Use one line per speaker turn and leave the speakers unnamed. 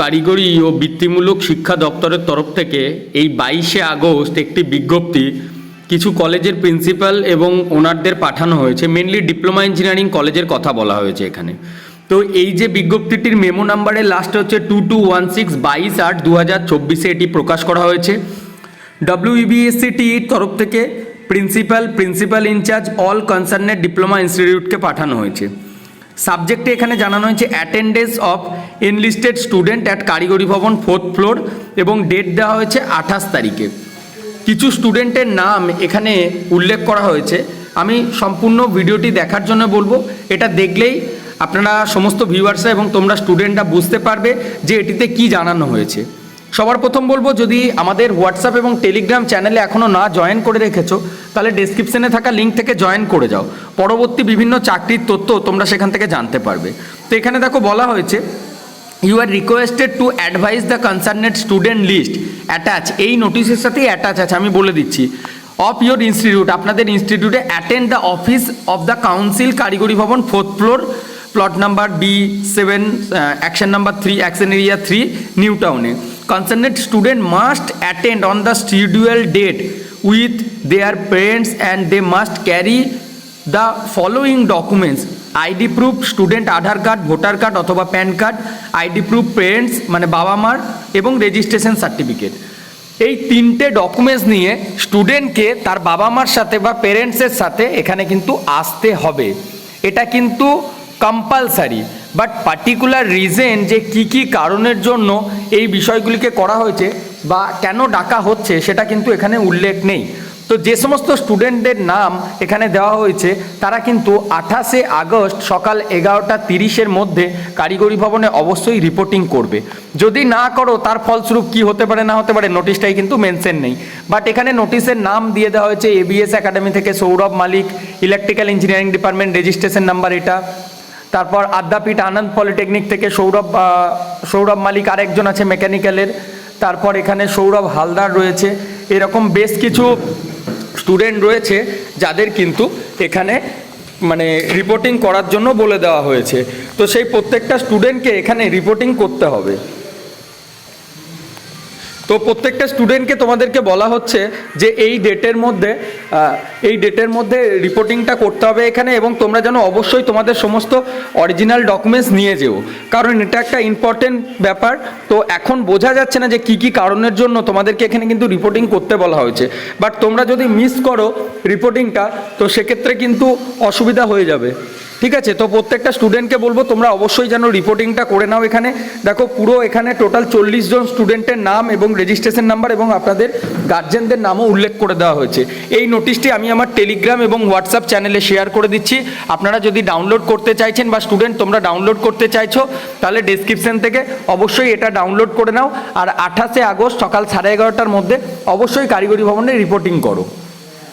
কারিগরি ও বৃত্তিমূলক শিক্ষা দপ্তরের তরফ থেকে এই বাইশে আগস্ট একটি বিজ্ঞপ্তি কিছু কলেজের প্রিন্সিপাল এবং ওনারদের পাঠানো হয়েছে। মেনলি ডিপ্লোমা ইঞ্জিনিয়ারিং কলেজের কথা বলা হয়েছে এখানে। তো এই যে বিজ্ঞপ্তিটির মেমো নাম্বারের লাস্ট হচ্ছে টু টু ওয়ান সিক্স বাইশ আট দু হাজার চব্বিশে এটি প্রকাশ করা হয়েছে। ডাব্লিউবিএসসিটির তরফ থেকে প্রিন্সিপাল প্রিন্সিপাল ইনচার্জ অল কনসার্নের ডিপ্লোমা ইনস্টিটিউটকে পাঠানো হয়েছে। সাবজেক্টে এখানে জানানো হয়েছে attendance of enlisted student at Karigari Bhavan fourth floor এবং ডেট দেওয়া হয়েছে আঠাশ তারিখে। কিছু স্টুডেন্টের নাম এখানে উল্লেখ করা হয়েছে। আমি সম্পূর্ণ ভিডিওটি দেখার জন্য বলব। এটা দেখলেই আপনারা সমস্ত ভিউয়ার্সরা এবং তোমরা স্টুডেন্টরা বুঝতে পারবে যে এটিতে কি জানানো হয়েছে। সবার প্রথম বলব, যদি আমাদের হোয়াটসঅ্যাপ এবং টেলিগ্রাম চ্যানেলে এখনও না জয়েন করে রেখেছো, তাহলে ডেসক্রিপশনে থাকা লিঙ্ক থেকে জয়েন করে যাও। পরবর্তী বিভিন্ন চাকরির তথ্য তোমরা সেখান থেকে জানতে পারবে। তো এখানে দেখো বলা হয়েছে you are requested to advise the concerned student list attach এই নোটিশের সাথেই অ্যাটাচ আছে, আমি বলে দিচ্ছি। অফ ইয়োর ইনস্টিটিউট আপনাদের ইনস্টিটিউটে attend the office of the council Karigari Bhavan fourth floor plot number B seven action number three action area three new টাউনে concerned student must attend on the schedule date with their parents and they must carry the following documents ID proof student Aadhaar card voter card অথবা PAN card ID proof parents মানে বাবা মার এবং registration certificate এই তিনটে documents নিয়ে স্টুডেন্টকে তার বাবা মার সাথে বা পেরেন্টসের সাথে এখানে কিন্তু আসতে হবে। এটা কিন্তু কম্পালসারি বাট পার্টিকুলার রিজন যে কি কি কারণের জন্য এই বিষয়গুলিকে করা হয়েছে বা কেন ডাকা হচ্ছে সেটা কিন্তু এখানে উল্লেখ নেই। তো যে সমস্ত স্টুডেন্টদের নাম এখানে দেওয়া হয়েছে, তারা কিন্তু আঠাশে আগস্ট সকাল এগারোটা তিরিশের মধ্যে কারিগরি ভবনে অবশ্যই রিপোর্টিং করবে। যদি না করো, তার ফলস্বরূপ কি হতে পারে না হতে পারে নোটিশটাই কিন্তু মেনশন নেই। বাট এখানে নোটিশের নাম দিয়ে দেওয়া হয়েছে এবিএস একাডেমি থেকে Sourav Malik electrical engineering department registration number এটা। তারপর আদ্যাপীঠ আনন্দ পলিটেকনিক থেকে সৌরভ সৌরভ মালিক আরেকজন আছে মেকানিক্যালের। তারপর এখানে সৌরভ হালদার রয়েছে। এরকম বেশ কিছু স্টুডেন্ট রয়েছে যাদের কিন্তু এখানে মানে রিপোর্টিং করার জন্য বলে দেওয়া হয়েছে। তো সেই প্রত্যেকটা স্টুডেন্টকে এখানে রিপোর্টিং করতে হবে। তো প্রত্যেকটা স্টুডেন্টকে তোমাদেরকে বলা হচ্ছে যে এই ডেটের মধ্যে এই ডেটের মধ্যে রিপোর্টিংটা করতে হবে এখানে এবং তোমরা যেন অবশ্যই তোমাদের সমস্ত অরিজিনাল ডকুমেন্টস নিয়ে যেও। কারণ এটা একটা ইম্পর্টেন্ট ব্যাপার। তো এখন বোঝা যাচ্ছে না যে কি কি কারণের জন্য তোমাদেরকে এখানে কিন্তু রিপোর্টিং করতে বলা হয়েছে। বাট তোমরা যদি মিস করো রিপোর্টিংটা তো সেক্ষেত্রে কিন্তু অসুবিধা হয়ে যাবে। ঠিক আছে, তো প্রত্যেকটা স্টুডেন্টকে বলব তোমরা অবশ্যই যেন রিপোর্টিংটা করে নাও এখানে। দেখো, পুরো এখানে টোটাল চল্লিশ জন স্টুডেন্টের নাম এবং রেজিস্ট্রেশন নাম্বার এবং আপনাদের গার্জেনদের নামও উল্লেখ করে দেওয়া হয়েছে। এই নোটিশটি আমি আমার টেলিগ্রাম এবং হোয়াটসঅ্যাপ চ্যানেলে শেয়ার করে দিচ্ছি। আপনারা যদি ডাউনলোড করতে চাইছেন বা স্টুডেন্ট তোমরা ডাউনলোড করতে চাইছো, তাহলে ডেসক্রিপশন থেকে অবশ্যই এটা ডাউনলোড করে নাও। আর আঠাশে আগস্ট সকাল সাড়ে এগারোটার মধ্যে অবশ্যই কারিগরি ভবনে রিপোর্টিং করো।